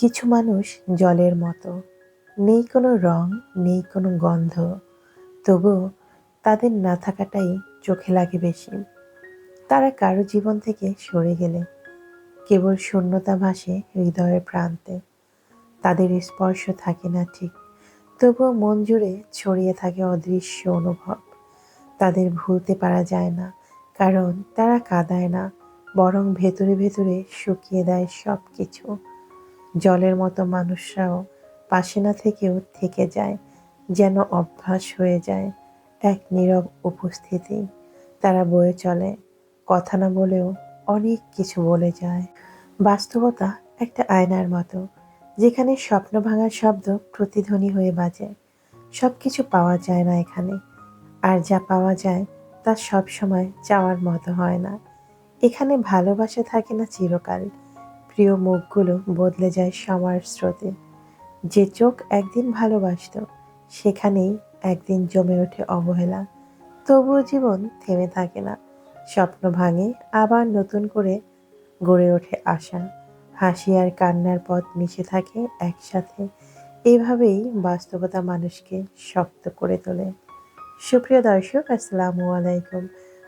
কিছু মানুষ জলের মতো। নেই কোনো রং, নেই কোনো গন্ধ। তবুও তাদের না থাকাটাই চোখে লাগে বেশি। তারা কারও জীবন থেকে সরে গেলে কেবল শূন্যতা ভাসে হৃদয়ের প্রান্তে। তাদের স্পর্শ থাকে না ঠিক, তবুও মন জুড়ে ছড়িয়ে থাকে অদৃশ্য অনুভব। তাদের ভুলতে পারা যায় না, কারণ তারা কাঁদায় না, বরং ভেতরে ভেতরে শুকিয়ে দেয় সব কিছু জলের মতো মানুষরাও পাশে না থেকেও থেকে যায়, যেন অভ্যাস হয়ে যায় এক নীরব উপস্থিতি। তারা বয়ে চলে, কথা না বলেও অনেক কিছু বলে যায়। বাস্তবতা একটা আয়নার মতো, যেখানে স্বপ্ন ভাঙার শব্দ প্রতিধ্বনি হয়ে বাজে। সব কিছু পাওয়া যায় না এখানে, আর যা পাওয়া যায় তা সব সময় চাওয়ার মতো হয় না। এখানে ভালোবাসা থাকে না চিরকাল প্রিয় মুখগুলো বদলে যায় সময়ের স্রোতে। যে চোখ একদিন ভালোবাসত, সেখানেই একদিন জমে ওঠে অবহেলা। তবুও জীবন থেমে থাকে না। স্বপ্ন ভাঙে, আবার নতুন করে গড়ে ওঠে আশা। হাসি আর কান্নার পথ মিশে থাকে একসাথে। এভাবেই বাস্তবতা মানুষকে শক্ত করে তোলে। সুপ্রিয় দর্শক, আসসালামু আলাইকুম।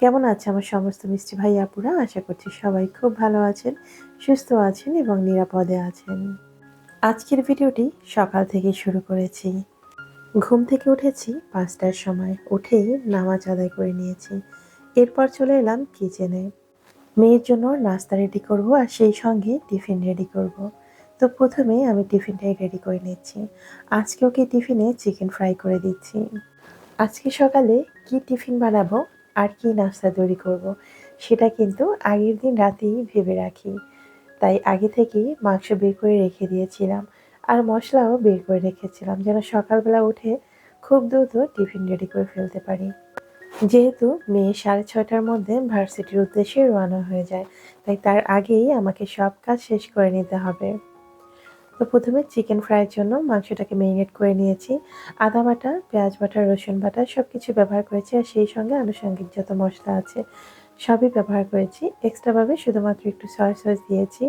কেমন আছে আমার সমস্ত মিষ্টি ভাই আপুরা? আশা করছি সবাই খুব ভালো আছেন, সুস্থ আছেন এবং নিরাপদে আছেন। আজকের ভিডিওটি সকাল থেকে শুরু করেছি। ঘুম থেকে উঠেছি পাঁচটার সময়, উঠেই নামাজ আদায় করে নিয়েছি। এরপর চলে এলাম কিচেনে। মেয়ের জন্য নাস্তা রেডি করব আর সেই সঙ্গে টিফিন রেডি করব। তো প্রথমে আমি টিফিনটাই রেডি করে নিচ্ছি। আজকে ওকে টিফিনে চিকেন ফ্রাই করে দিচ্ছি। আজকে সকালে কি টিফিন বানাবো আর কি নাস্তা তৈরি করব। সেটা কিন্তু আগের দিন রাতেই ভেবে রাখি তাই আগে থেকেই মাংস বের করে রেখে দিয়েছিলাম আর মশলাও বের করে রেখেছিলাম যেন সকালবেলা উঠে খুব দ্রুত টিফিন রেডি করে ফেলতে পারি যেহেতু মেয়ে সাড়ে ছয়টার মধ্যে ভার্সিটির উদ্দেশ্যে রওনা হয়ে যায়, তাই তার আগেই আমাকে সব কাজ শেষ করে নিতে হবে তো প্রথমে চিকেন ফ্রাইয়ের জন্য মাংসটাকে মেরিনেট করে নিয়েছি। আদা বাটা, পেঁয়াজ বাটা, রসুন বাটা সব কিছু ব্যবহার করেছি আর সেই সঙ্গে আনুষঙ্গিক যত মশলা আছে সবই ব্যবহার করেছি। এক্সট্রাভাবে শুধুমাত্র একটু সয়া সস দিয়েছি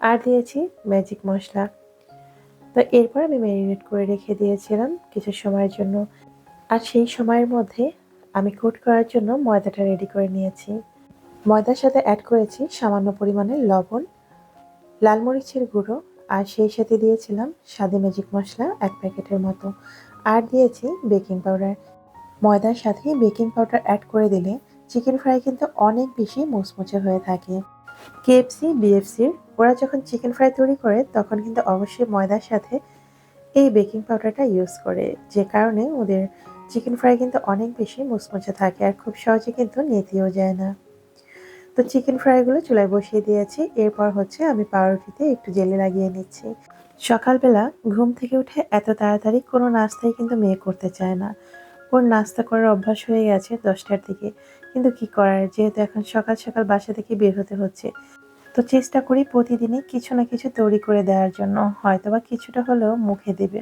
আর দিয়েছি ম্যাজিক মশলা। তো এরপর আমি ম্যারিনেট করে রেখে দিয়েছিলাম কিছু সময়ের জন্য। আর সেই সময়ের মধ্যে আমি কোট করার জন্য ময়দাটা রেডি করে নিয়েছি। ময়দার সাথে অ্যাড করেছি সামান্য পরিমাণে লবণ, লাল মরিচের গুঁড়ো আর সেই সাথে দিয়েছিলাম স্বাদে ম্যাজিক মশলা এক প্যাকেটের মতো। আর দিয়েছি বেকিং পাউডার ময়দার সাথে বেকিং পাউডার অ্যাড করে দিলে চিকেন ফ্রাই কিন্তু অনেক বেশি মুচমুচে হয়ে থাকে। কেএফসি বিএফসির ওরা যখন চিকেন ফ্রাই তৈরি করে, তখন কিন্তু অবশ্যই ময়দার সাথে এই বেকিং পাউডারটা ইউজ করে। যে কারণে ওদের চিকেন ফ্রাই কিন্তু অনেক বেশি মুচমুচে থাকে আর খুব সহজে কিন্তু নেতিও যায় না। তো চিকেন ফ্রাইগুলো চুলায় বসিয়ে দিয়েছি। এরপর হচ্ছে আমি পাউরুটিতে একটু জেলে লাগিয়ে নিচ্ছি। সকালবেলা ঘুম থেকে উঠে এত তাড়াতাড়ি কোনো নাস্তাই কিন্তু মেয়ে করতে চায় না। ওর নাস্তা করার অভ্যাস হয়ে গেছে দশটার দিকে। কিন্তু কি করার? যেহেতু এখন সকাল সকাল বাসা থেকে বের হতে হচ্ছে। তো চেষ্টা করি প্রতিদিনই কিছু না কিছু তৈরি করে দেওয়ার জন্য। হয়তো বা কিছুটা হলেও মুখে দেবে।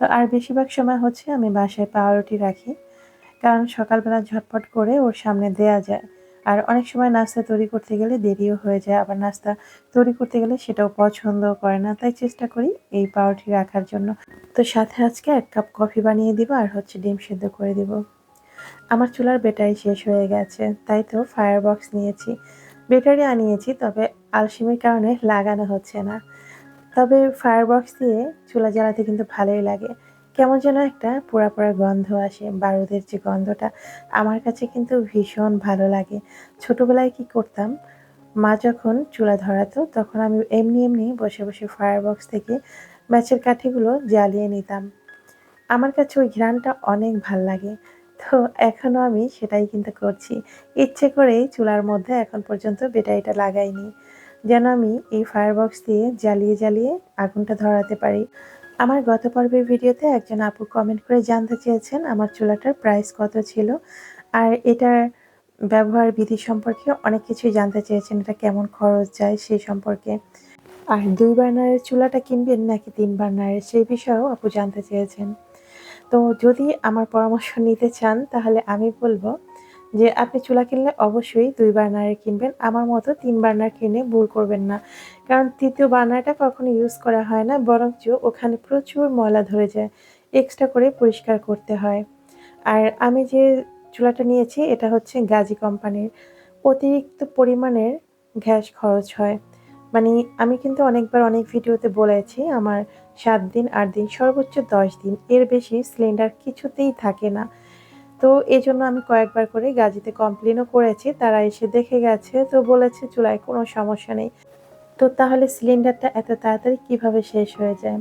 তো আর বেশিরভাগ সময় হচ্ছে আমি বাসায় পাউরুটি রাখি। কারণ সকালবেলা ঝটপট করে ওর সামনে দেয়া যায়। আর অনেক সময় নাস্তা তৈরি করতে গেলে দেরিও হয়ে যায়, আবার নাস্তা তৈরি করতে গেলে সেটাও পছন্দও করে না। তাই চেষ্টা করি এই পাউরুটি রাখার জন্য। তো সাথে আজকে এক কাপ কফি বানিয়ে দিব আর হচ্ছে ডিম সেদ্ধ করে দিব। আমার চুলার ব্যাটারি শেষ হয়ে গেছে, তাই তো ফায়ার বক্স নিয়েছি। ব্যাটারি আনিয়েছি, তবে আলসিমের কারণে লাগানো হচ্ছে না। তবে ফায়ার বক্স দিয়ে চুলা জ্বালাতে কিন্তু ভালোই লাগে। কেমন যেন একটা পোড়া পোড়া গন্ধ আসে, বারুদের যে গন্ধটা আমার কাছে কিন্তু ভীষণ ভালো লাগে। ছোটোবেলায় কি করতাম, মা যখন চুলা ধরাতো তখন আমি এমনি এমনি বসে বসে ফায়ার বক্স থেকে ম্যাচের কাঠিগুলো জ্বালিয়ে নিতাম। আমার কাছে ওই ঘ্রাণটা অনেক ভালো লাগে। তো এখনও আমি সেটাই কিন্তু করছি। ইচ্ছে করেই চুলার মধ্যে এখন পর্যন্ত ব্যাটারিটা লাগাইনি। যেন আমি এই ফায়ার বক্স দিয়ে জ্বালিয়ে জ্বালিয়ে আগুনটা ধরাতে পারি। আমার গত পর্বের ভিডিওতে একজন আপু কমেন্ট করে জানতে চেয়েছেন আমার চুলাটার প্রাইস কত ছিল। আর এটার ব্যবহার বিধি সম্পর্কে অনেক কিছুই জানতে চেয়েছেন, এটা কেমন খরচ যায় সেই সম্পর্কে। আর দুই বার্নারের চুলাটা কিনবেন নাকি তিন বার্নারের, সেই বিষয়েও আপু জানতে চেয়েছেন। তো যদি আমার পরামর্শ নিতে চান, তাহলে আমি বলব যে আপনি চুলা কিনলে অবশ্যই দুই বার্নারে কিনবেন। আমার মতো তিন বার্নার কিনে ভুল করবেন না। কারণ তৃতীয় বার্নারটা কখনো ইউজ করা হয় না বরঞ্চ ওখানে প্রচুর ময়লা ধরে যায়। এক্সট্রা করে পরিষ্কার করতে হয়। আর আমি যে চুলাটা নিয়েছি, এটা হচ্ছে গাজী কোম্পানির। অতিরিক্ত পরিমাণের গ্যাস খরচ হয়। মানে আমি কিন্তু অনেকবার অনেক ভিডিওতে বলেছি, আমার সাত দিন, আট দিন, সর্বোচ্চ দশ দিন। এর বেশি সিলিন্ডার কিছুতেই থাকে না। তো এই জন্য আমি কয়েকবার করে গাজিতে কমপ্লেনও করেছি। তারা এসে দেখে গেছে, তো বলেছে চুলায় কোনো সমস্যা নেই। তো তাহলে সিলিন্ডারটা এত তাড়াতাড়ি কীভাবে শেষ হয়ে যায়?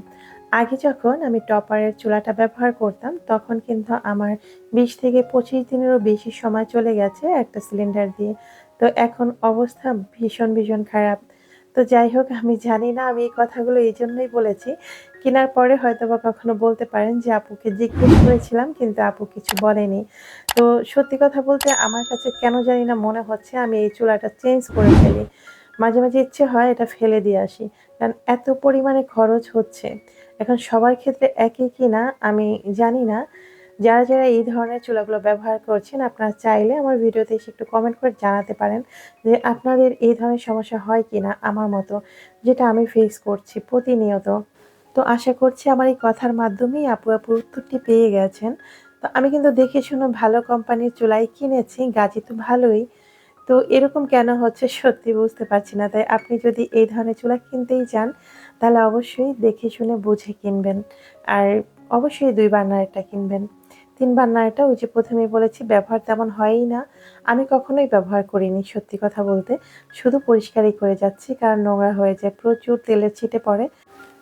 আগে যখন আমি টপারের চুলাটা ব্যবহার করতাম, তখন কিন্তু আমার বিশ থেকে পঁচিশ দিনেরও বেশি সময় চলে গেছে একটা সিলিন্ডার দিয়ে। তো এখন অবস্থা ভীষণ ভীষণ খারাপ। তো যাই হোক, আমি জানি না, আমি এই কথাগুলো এই জন্যই বলেছি। কেনার পরে হয়তো বা কখনো বলতে পারেন যে, আপুকে জিজ্ঞেস করেছিলাম, কিন্তু আপু কিছু বলেনি। তো সত্যি কথা বলতে আমার কাছে কেন জানি না মনে হচ্ছে, আমি এই চুলাটা চেঞ্জ করে ফেলি। মাঝে মাঝে ইচ্ছে হয় এটা ফেলে দিয়ে আসি, কারণ এত পরিমাণে খরচ হচ্ছে। এখন সবার ক্ষেত্রে একই কি না আমি জানি না। যারা যারা এই ধরনের চুলাগুলো ব্যবহার করছেন, আপনারা চাইলে আমার ভিডিওতে এসে একটু কমেন্ট করে জানাতে পারেন যে আপনাদের এই ধরনের সমস্যা হয় কি না আমার মতো, যেটা আমি ফেস করছি প্রতিনিয়ত। তো আশা করছি আমার এই কথার মাধ্যমেই আপু আপু উত্তরটি পেয়ে গেছেন। তো আমি কিন্তু দেখে শুনে ভালো কোম্পানির চুলাই কিনেছি গাজি তো ভালোই। তো এরকম কেন হচ্ছে সত্যি বুঝতে পারছি না। তাই আপনি যদি এই ধরনের চুলা কিনতেই চান, তাহলে অবশ্যই দেখে শুনে বুঝে কিনবেন। আর অবশ্যই দুই বার্নারটা কিনবেন। তিন বার্নারটা ওই যে প্রথমে বলেছি, ব্যবহার তেমন হয়ই না। আমি কখনোই ব্যবহার করিনি, সত্যি কথা বলতে। শুধু পরিষ্কারই করে যাচ্ছি, কারণ নোংরা হয়ে যায়, প্রচুর তেলের ছিটে পড়ে।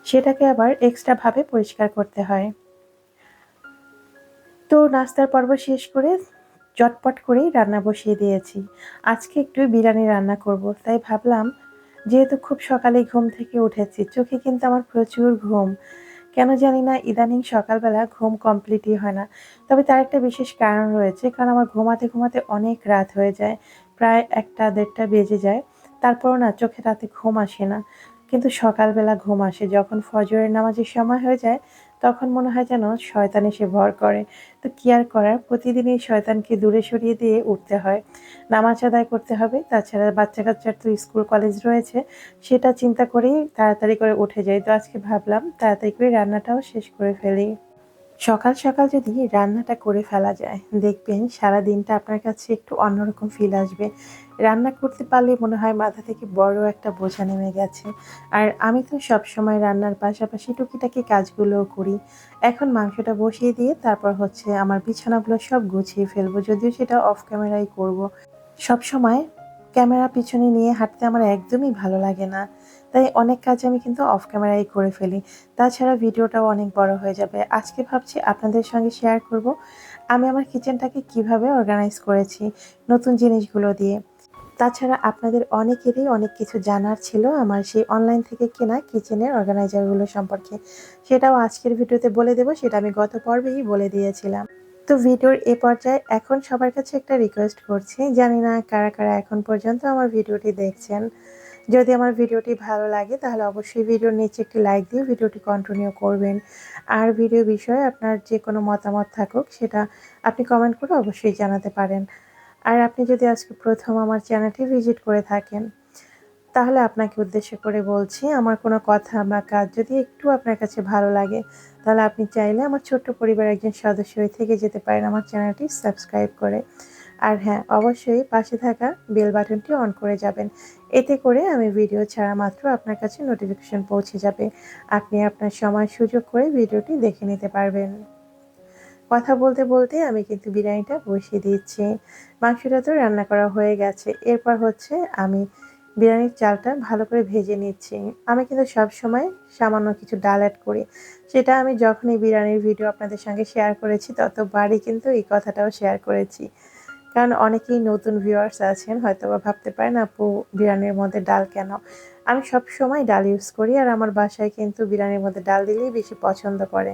সেটাকে আবার এক্সট্রাভাবে পরিষ্কার করতে হয়। তো নাস্তার পর্ব শেষ করে চটপট করেই রান্না বসিয়ে দিয়েছি। আজকে একটু বিরিয়ানি রান্না করব, তাই ভাবলাম, যেহেতু খুব সকালেই ঘুম থেকে উঠেছি, চোখে কিন্তু আমার প্রচুর ঘুম। কেন জানি না, ইদানিং সকালবেলা ঘুম কমপ্লিটই হয় না। তবে তার একটা বিশেষ কারণ রয়েছে, কারণ আমার ঘুমাতে ঘুমাতে অনেক রাত হয়ে যায়, প্রায় একটা দেড়টা বেজে যায়। তারপরও না, চোখে রাতে ঘুম আসে না। কিন্তু সকালবেলা ঘুম আসে, যখন ফজরের নামাজের সময় হয়ে যায় তখন মনে হয় যেন শয়তান এসে ভর করে। তো কি আর করার? প্রতিদিনই শয়তানকে দূরে সরিয়ে দিয়ে উঠতে হয়। নামাজ আদায় করতে হবে। তাছাড়া বাচ্চা কাচ্চার তো স্কুল, কলেজ রয়েছে। সেটা চিন্তা করেই তাড়াতাড়ি করে উঠে যাই তো আজকে ভাবলাম তাড়াতাড়ি করে রান্নাটাও শেষ করে ফেলি। সকাল সকাল যদি রান্নাটা করে ফেলা যায়, দেখবেন সারা দিনটা আপনার কাছে একটু অন্যরকম ফিল আসবে। রান্না করতে পারলে মনে হয় মাথা থেকে বড় একটা বোঝা নেমে গেছে। আর আমি তো সব সময় রান্নার পাশাপাশি টুকিটাকি কাজগুলোও করি। এখন মাংসটা বসিয়ে দিয়ে তারপর হচ্ছে আমার বিছানাগুলো সব গুছিয়ে ফেলব, যদিও সেটা অফ ক্যামেরাই করব। সব সময় ক্যামেরা পিছনে নিয়ে হাঁটতে আমার একদমই ভালো লাগে না। তাই অনেক কাজ আমি কিন্তু অফ ক্যামেরাই করে ফেলি। তাছাড়া ভিডিওটাও অনেক বড় হয়ে যাবে। আজকে ভাবছি আপনাদের সঙ্গে শেয়ার করব। আমি আমার কিচেনটাকে কীভাবে অর্গানাইজ করেছি, নতুন জিনিসগুলো দিয়ে। তাছাড়া আপনাদের অনেকেরই অনেক কিছু জানার ছিল আমার সেই অনলাইন থেকে কেনা কিচেনের অর্গানাইজারগুলো সম্পর্কে। সেটাও আজকের ভিডিওতে বলে দেবো, সেটা আমি গত পর্বেই বলে দিয়েছিলাম। তো ভিডিওর এ পর্যায়ে এখন সবার কাছে একটা রিকোয়েস্ট করছি। জানি না কারা কারা এখন পর্যন্ত আমার ভিডিওটি দেখছেন। যদি আমার ভিডিওটি ভালো লাগে, তাহলে অবশ্যই ভিডিওর নিচে একটি লাইক দিয়ে ভিডিওটি কন্টিনিউ করবেন। আর ভিডিও বিষয়ে আপনার যে কোনো মতামত থাকুক, সেটা আপনি কমেন্ট করে অবশ্যই জানাতে পারেন। আর আপনি যদি আজকে প্রথম আমার চ্যানেলটি ভিজিট করে থাকেন, তাহলে আপনাকে উদ্দেশ্য করে বলছি, আমার কোনো কথা বা কাজ যদি একটু আপনার কাছে ভালো লাগে, তাহলে আপনি চাইলে আমার ছোট্ট পরিবারের একজন সদস্য হয়ে থেকে যেতে পারেন। আমার চ্যানেলটি সাবস্ক্রাইব করে। আর হ্যাঁ অবশ্যই পাশে থাকা বেল বাটনটি অন করে যাবেন। এতে করে আমি ভিডিও ছাড়া মাত্র আপনার কাছে নোটিফিকেশন পৌঁছে যাবে। আপনি আপনার সময় সুযোগ করে ভিডিওটি দেখে নিতে পারবেন। কথা বলতে বলতে আমি কিন্তু বিরিয়ানিটা বসিয়ে দিচ্ছি। মাংসটা তো রান্না করা হয়ে গেছে। এরপর হচ্ছে আমি বিরিয়ানির চালটা ভালো করে ভেজে নিচ্ছি। আমি কিন্তু সব সময় সামান্য কিছু ডাল অ্যাড করি। সেটা আমি যখনই বিরিয়ানির ভিডিও আপনাদের সঙ্গে শেয়ার করেছি, ততবারই কিন্তু এই কথাটাও শেয়ার করেছি। কারণ অনেকেই নতুন ভিউয়ার্স আছেন হয়তো বা ভাবতে পারেন, আপু, বিরিয়ানির মধ্যে ডাল কেন? আমি সব সময় ডাল ইউজ করি আর আমার বাসায় কিন্তু বিরিয়ানির মধ্যে ডাল দিলেই বেশি পছন্দ করে।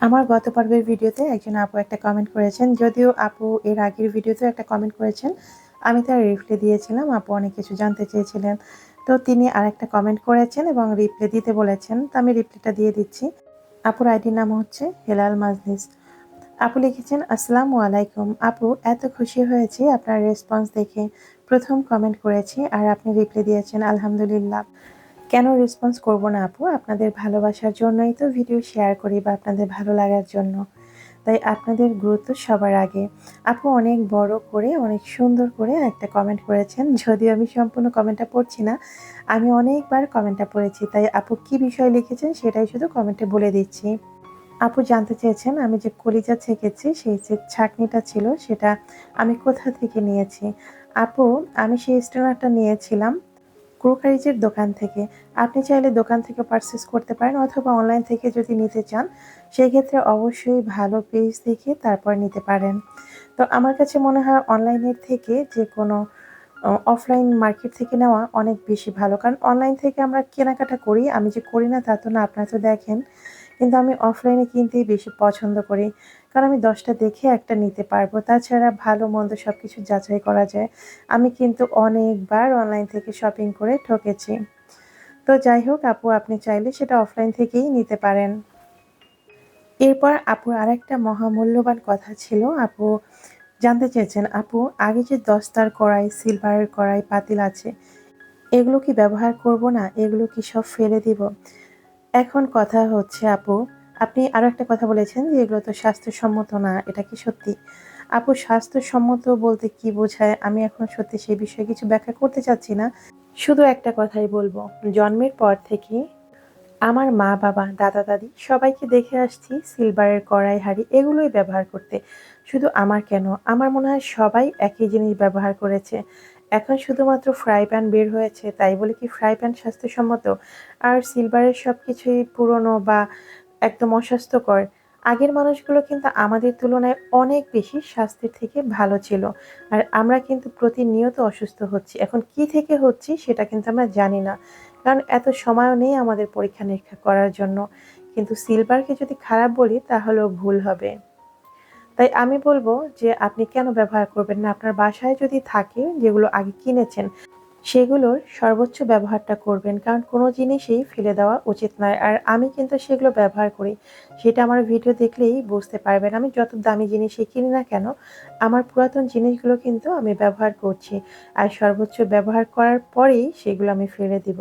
আমার গত পর্বের ভিডিওতে একজন আপু একটা কমেন্ট করেছেন, যদিও আপু এর আগের ভিডিওতেও একটা কমেন্ট করেছেন, আমি তার রিপ্লাই দিয়েছিলাম, আপু অনেক কিছু জানতে চেয়েছিলেন। তো তিনি আরেকটা কমেন্ট করেছেন এবং রিপ্লাই দিতে বলেছেন, তো আমি রিপ্লাইটা দিয়ে দিচ্ছি। আপুর আইডির নাম হচ্ছে হেলাল মাজনিস। আপু লিখেছেন, আসসালামু আলাইকুম। আপু, এত খুশি হয়েছি আপনার রেসপন্স দেখে। প্রথম কমেন্ট করেছি আর আপনি রিপ্লাই দিয়েছেন, আলহামদুলিল্লাহ। কেন রেসপন্স করব না আপু? আপনাদের ভালোবাসার জন্যই তো ভিডিও শেয়ার করি বা আপনাদের ভালো লাগার জন্য। তাই আপনাদের গুরুত্ব সবার আগে। আপু অনেক বড় করে, অনেক সুন্দর করে একটা কমেন্ট করেছেন। যদিও আমি সম্পূর্ণ কমেন্টটা পড়ছি না, আমি অনেকবার কমেন্টটা পড়েছি। তাই আপু কি বিষয় লিখেছেন সেটাই শুধু কমেন্টে বলে দিচ্ছি। আপু জানতে চেয়েছেন আমি যে কলিজা ছেঁকেছি, সেই যে ছাকনিটা ছিল সেটা আমি কোথা থেকে নিয়েছি। আপু, আমি সেই স্টেনারটা নিয়েছিলাম ক্রোকারিজের দোকান থেকে। আপনি চাইলে দোকান থেকে পারচেস করতে পারেন অথবা অনলাইন থেকে যদি নিতে চান সেই ক্ষেত্রে অবশ্যই ভালো পেজ দেখে তারপর নিতে পারেন। তো আমার কাছে মনে হয় অনলাইনের থেকে যে কোনো অফলাইন মার্কেট থেকে নেওয়া অনেক বেশি ভালো। কারণ অনলাইন থেকে আমরা কেনাকাটা করি, আমি যে করি না তা তো না, আপনারা তো দেখেন। কিন্তু আমি অফলাইনে কিনতেই বেশি পছন্দ করি। কারণ আমি দশটা দেখে একটা নিতে পারব। তাছাড়া ভালো মন্দ সব কিছু যাচাই করা যায়। আমি কিন্তু অনেকবার অনলাইন থেকে শপিং করে ঠকেছি। তো যাই হোক, আপু, আপনি চাইলে সেটা অফলাইন থেকেই নিতে পারেন। এরপর আপুর আরেকটা মহামূল্যবান কথা ছিল। আপু, জানতে চেয়েছেন, আপু, আগে যে দস্তার কড়াই সিলভারের কড়াই, পাতিল আছে, এগুলো কি ব্যবহার করব না? এগুলো কি সব ফেলে দিব? এখন কথা হচ্ছে, আপু, আপনি আরও একটা কথা বলেছেন যে এগুলো তো স্বাস্থ্যসম্মত না, এটা কি সত্যি? আপু, স্বাস্থ্যসম্মত বলতে কি বোঝায়? আমি এখন সত্যি সেই বিষয়ে কিছু ব্যাখ্যা করতে চাচ্ছি না। শুধু একটা কথাই বলব, জন্মের পর থেকে আমার মা, বাবা, দাদা, দাদি সবাইকে দেখে আসছি সিলভারের কড়াই হাঁড়ি এগুলোই ব্যবহার করতে। শুধু আমার কেন? আমার মনে হয় সবাই একই জিনিস ব্যবহার করেছে। এখন শুধুমাত্র ফ্রাই প্যান বের হয়েছে, তাই বলে কি ফ্রাই প্যান স্বাস্থ্যসম্মত? আর সিলভারের সব কিছুই পুরনো বা একদম অস্বাস্থ্যকর। আগের মানুষগুলো কিন্তু আমাদের তুলনায় অনেক বেশি স্বাস্থ্যের থেকে ভালো ছিল। আর আমরা কিন্তু প্রতিনিয়ত অসুস্থ হচ্ছি। এখন কি থেকে হচ্ছি সেটা কিন্তু আমরা জানি না। কারণ এত সময়ও নেই আমাদের পরীক্ষা নিরীক্ষা করার জন্য। কিন্তু সিলভারকে যদি খারাপ বলি, তাহলেও ভুল হবে। তাই আমি বলব যে আপনি কেন ব্যবহার করবেন না? আপনার বাসায় যদি থাকে যেগুলো আগে কিনেছেন, সেগুলোর সর্বোচ্চ ব্যবহারটা করবেন। কারণ কোনো জিনিসই ফেলে দেওয়া উচিত নয়। আর আমি কিন্তু সেগুলো ব্যবহার করি। সেটা আমার ভিডিও দেখলেই বুঝতে পারবেন। আমি যত দামি জিনিসই কিনি না কেন, আমার পুরাতন জিনিসগুলো কিন্তু আমি ব্যবহার করছি। আর সর্বোচ্চ ব্যবহার করার পরেই সেগুলো আমি ফেলে দিব।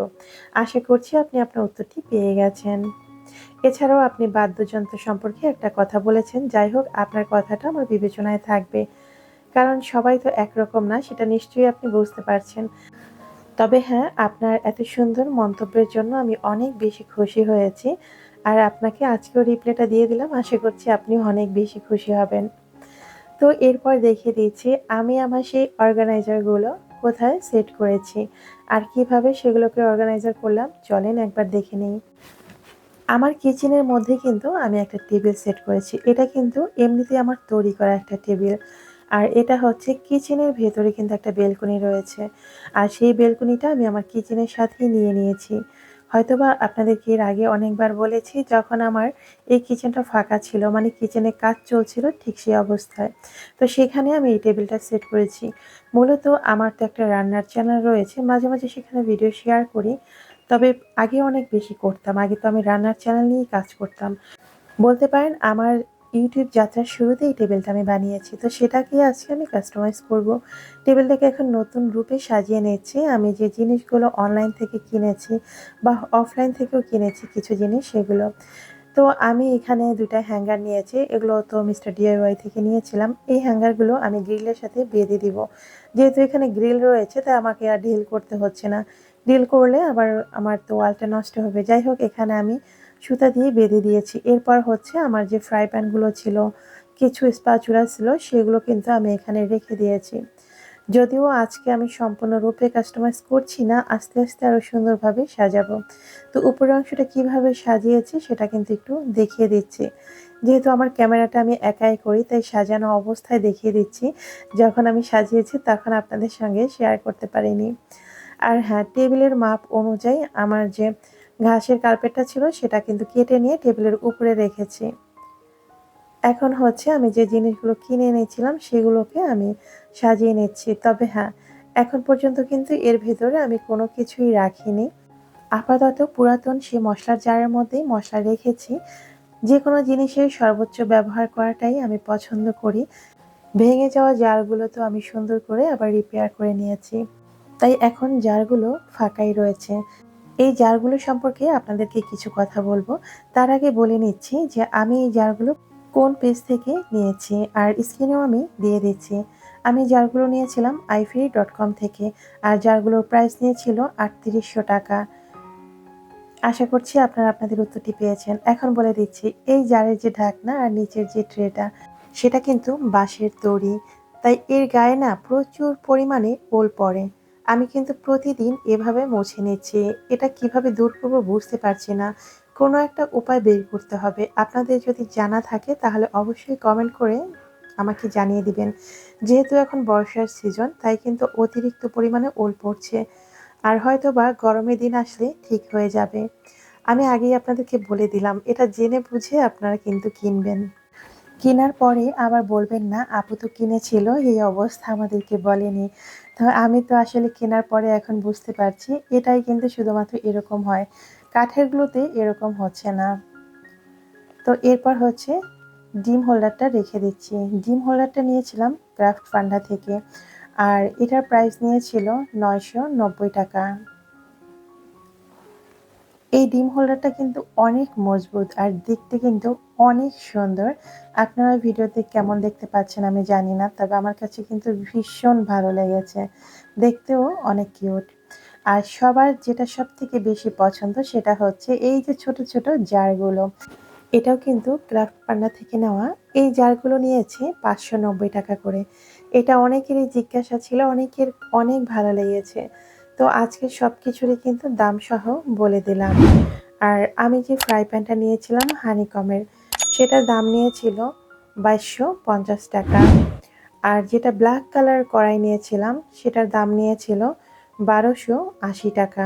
আশা করছি আপনি আপনার উত্তরটি পেয়ে গেছেন। এছাড়াও আপনি বাদ্যযন্ত্র সম্পর্কে একটা কথা বলেছেন। যাই হোক, আপনার কথাটা আমার বিবেচনায় থাকবে। কারণ সবাই তো একরকম না, সেটা নিশ্চয়ই আপনি বুঝতে পারছেন। তবে হ্যাঁ আপনার এত সুন্দর মন্তব্যের জন্য আমি অনেক বেশি খুশি হয়েছি। আর আপনাকে আজকেও রিপ্লাইটা দিয়ে দিলাম, আশা করছি আপনি অনেক বেশি খুশি হবেন। তো এরপর দেখিয়ে দিচ্ছি, আমি আমার সেই অর্গানাইজারগুলো কোথায় সেট করেছি? আর কীভাবে সেগুলোকে অর্গানাইজার করলাম? চলেন একবার দেখে নিই। আমার কিচেনের মধ্যে কিন্তু আমি একটা টেবিল সেট করেছি। এটা কিন্তু এমনিতে আমার তৈরি করা একটা টেবিল আর এটা হচ্ছে কিচেনের ভেতরে কিন্তু একটা বেলকনি রয়েছে। আর সেই বেলকনিটা আমি আমার কিচেনের সাথেই নিয়ে নিয়েছি। হয়তোবা আপনাদেরকে এর আগে অনেকবার বলেছি, যখন আমার এই কিচেনটা ফাঁকা ছিল মানে কিচেনে কাজ চলছিল ঠিক সেই অবস্থায়। তো সেখানে আমি এই টেবিলটা সেট করেছি। মূলত আমার তো একটা রান্নার চ্যানেল রয়েছে। মাঝে মাঝে সেখানে ভিডিও শেয়ার করি। তবে আগে অনেক বেশি করতাম। আগে তো আমি রান্নার চ্যানেল নিয়েই কাজ করতাম। বলতে পারেন, আমার ইউটিউব যাত্রার শুরুতে এই টেবিলটা আমি বানিয়েছি। তো সেটাকে আজকে আমি কাস্টমাইজ করব। টেবিলটাকে এখন নতুন রূপে সাজিয়ে নিচ্ছি আমি যে জিনিসগুলো অনলাইন থেকে কিনেছি বা অফলাইন থেকেও কিনেছি কিছু জিনিস, সেগুলো। তো আমি এখানে দুটা হ্যাঙ্গার নিয়েছি। এগুলো তো মিস্টার ডিআইওয়াই থেকে নিয়েছিলাম। এই হ্যাঙ্গারগুলো আমি গ্রিলের সাথে বেঁধে দিব। যেহেতু এখানে গ্রিল রয়েছে, তাই আমাকে আর ঢিল করতে হচ্ছে না। ডিল করলে আবার আমার তো ওয়ালটা নষ্ট হবে। যাই হোক, এখানে আমি সুতা দিয়ে বেঁধে দিয়েছি। এরপর হচ্ছে আমার যে ফ্রাই প্যানগুলো ছিল, কিছু স্পাচুলা ছিল, সেগুলো কিন্তু আমি এখানে রেখে দিয়েছি। যদিও আজকে আমি সম্পূর্ণরূপে কাস্টমাইজ করছি না, আস্তে আস্তে আরও সুন্দরভাবে সাজাবো। তো উপরের অংশটা কীভাবে সাজিয়েছি সেটা কিন্তু একটু দেখিয়ে দিচ্ছি। যেহেতু আমার ক্যামেরাটা আমি একাই করি, তাই সাজানো অবস্থায় দেখিয়ে দিচ্ছি। যখন আমি সাজিয়েছি, তখন আপনাদের সঙ্গে শেয়ার করতে পারিনি। আর হ্যাঁ টেবিলের মাপ অনুযায়ী আমার যে ঘাসের কার্পেটটা ছিল সেটা কিন্তু কেটে নিয়ে টেবিলের উপরে রেখেছি। এখন হচ্ছে আমি যে জিনিসগুলো কিনে এনেছিলাম সেগুলোকে আমি সাজিয়ে নিচ্ছি। তবে হ্যাঁ এখন পর্যন্ত কিন্তু এর ভেতরে আমি কোনো কিছুই রাখিনি। আপাতত পুরাতন সে মশলার জারের মধ্যেই মশলা রেখেছি। যে কোনো জিনিসের সর্বোচ্চ ব্যবহার করাটাই আমি পছন্দ করি। ভেঙে যাওয়া জারগুলো তো আমি সুন্দর করে আবার রিপেয়ার করে নিয়েছি। তাই এখন জারগুলো ফাঁকাই রয়েছে। এই জারগুলো সম্পর্কে আপনাদেরকে কিছু কথা বলব। তার আগে বলে নিচ্ছি যে আমি এই জারগুলো কোন পেজ থেকে নিয়েছি আর স্ক্রিনেও আমি দিয়ে দিচ্ছি। আমি জারগুলো নিয়েছিলাম আইফ্রি ডট কম থেকে আর জারগুলোর প্রাইস নিয়েছিল আটত্রিশশো টাকা। আশা করছি আপনারা আপনাদের উত্তরটি পেয়েছেন। এখন বলে দিচ্ছি, এই জারের যে ঢাকনা আর নিচের যে ট্রেটা, সেটা কিন্তু বাঁশের তৈরি। তাই এর গায়ে না প্রচুর পরিমাণে ওল পড়ে। আমি কিন্তু প্রতিদিন এভাবে মুছে নিচ্ছি। এটা কীভাবে দূর করব বুঝতে পারছি না। কোনো একটা উপায় বের করতে হবে। আপনাদের যদি জানা থাকে তাহলে অবশ্যই কমেন্ট করে আমাকে জানিয়ে দিবেন। যেহেতু এখন বর্ষার সিজন তাই কিন্তু অতিরিক্ত পরিমাণে ওল পড়ছে। আর হয়তো বা গরমের দিন আসলে ঠিক হয়ে যাবে। আমি আগেই আপনাদেরকে বলে দিলাম, এটা জেনে বুঝে আপনারা কিন্তু কিনবেন। কেনার পরে আবার বলবেন, না, আপু তো কিনেছিল, এই অবস্থা আমাদেরকে বলেনি। তো আমি তো আসলে কেনার পরে এখন বুঝতে পারছি, এটাই কিন্তু শুধুমাত্র এরকম হয়। কাঠেরগুলোতে এরকম হচ্ছে না। তো এরপর হচ্ছে ডিম হোল্ডারটা রেখে দিচ্ছি। ডিম হোল্ডারটা নিয়েছিলাম ক্রাফট ফান্ডা থেকে। আর এটার প্রাইস নিয়েছিল নয়শো নব্বই টাকা। এই ডিম হোল্ডারটা কিন্তু অনেক মজবুত আর দেখতে কিন্তু অনেক সুন্দর। আপনারা ভিডিওতে কেমন দেখতে পাচ্ছেন আমি জানি না, তবে আমার কাছে কিন্তু ভীষণ ভালো লেগেছে। দেখতেও অনেক কিউট আর সবার যেটা সব থেকে বেশি পছন্দ সেটা হচ্ছে এই যে ছোট ছোট জারগুলো। এটাও কিন্তু ক্রাফট পান্ডা থেকে নেওয়া। এই জারগুলো নিয়েছে পাঁচশো নব্বই টাকা করে। এটা অনেকেরই জিজ্ঞাসা ছিল, অনেকের অনেক ভালো লেগেছে। তো আজকে সব কিছুরই কিন্তু দাম সহ বলে দিলাম। আর আমি যে ফ্রাই প্যানটা নিয়েছিলাম হানিকমের সেটার দাম নিয়েছিল বাইশশো পঞ্চাশ টাকা। আর যেটা ব্ল্যাক কালার কড়াই নিয়েছিলাম, সেটার দাম নিয়েছিল বারোশো আশি টাকা।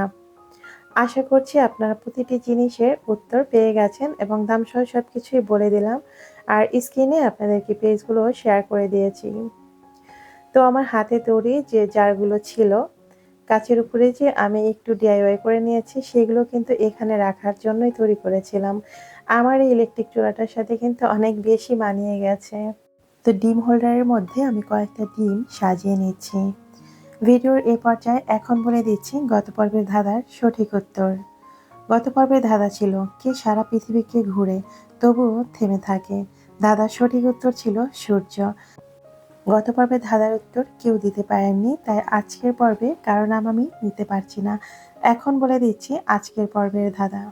আশা করছি আপনারা প্রতিটি জিনিসের উত্তর পেয়ে গেছেন এবং দাম সহ সব কিছুই বলে দিলাম। আর স্ক্রিনে আপনাদেরকে পেজগুলো শেয়ার করে দিয়েছি। তো আমার হাতে তৈরি যে জারগুলো ছিল কাচের উপরে যে আমি একটু ডিআইওয়াই করে নিয়েছি, সেগুলো কিন্তু এখানে রাখার জন্যই তৈরি করেছিলাম। আমার এই ইলেকট্রিক চুলাটার সাথে কিন্তু অনেক বেশি মানিয়ে গেছে। তো ডিম হোল্ডারের মধ্যে আমি কয়েকটা ডিম সাজিয়ে নিচ্ছি। ভিডিওর এ পর্যায়ে এখন বলে দিচ্ছি গত পর্বের ধাঁধার সঠিক উত্তর। গত পর্বের ধাঁধা ছিল, কে সারা পৃথিবীকে ঘুরে তবুও থেমে থাকে। ধাঁধার সঠিক উত্তর ছিল সূর্য। গত পর্বে ধাঁধার উত্তর কেউ দিতে পারেননি, তাই আজকের পর্বে কারও নাম আমি নিতে পারছি না। এখন বলে দিচ্ছি আজকের পর্বের ধাঁধা।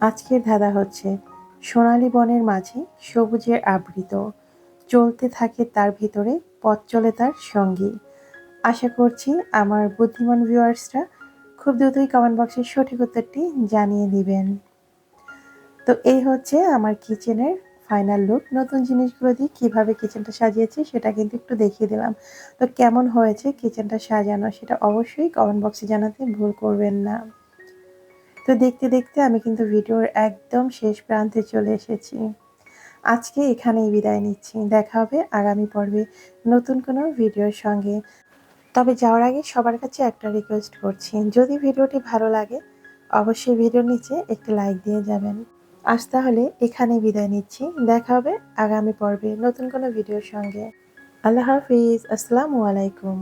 আজকের ধাঁধা হচ্ছে, সোনালী বনের মাঝে সবুজের আবৃত, চলতে থাকে তার ভিতরে, পথ চলে তার সঙ্গী। আশা করছি আমার বুদ্ধিমান ভিউয়ার্সরা খুব দ্রুতই কমেন্ট বক্সে সঠিক উত্তরটি জানিয়ে দিবেন। তো এই হচ্ছে আমার কিচেনের ফাইনাল লুক নতুন জিনিসগুলো দিয়ে কীভাবে কিচেনটা সাজিয়েছি সেটা কিন্তু একটু দেখিয়ে দিলাম। তো কেমন হয়েছে কিচেনটা সাজানো সেটা অবশ্যই কমেন্ট বক্সে জানাতে ভুল করবেন না। তো দেখতে দেখতে আমি কিন্তু ভিডিওর একদম শেষ প্রান্তে চলে এসেছি। আজকে এখানেই বিদায় নিচ্ছি। দেখা হবে আগামী পর্বে নতুন কোনো ভিডিওর সঙ্গে। তবে যাওয়ার আগে সবার কাছে একটা রিকোয়েস্ট করছি। যদি ভিডিওটি ভালো লাগে, অবশ্যই ভিডিওর নিচে একটি লাইক দিয়ে যাবেন। আজ তাহলে এখানে বিদায় নিচ্ছি। দেখা হবে আগামী পর্বে নতুন কোনো ভিডিওর সঙ্গে। আল্লাহ হাফিজ। আসসালামু আলাইকুম।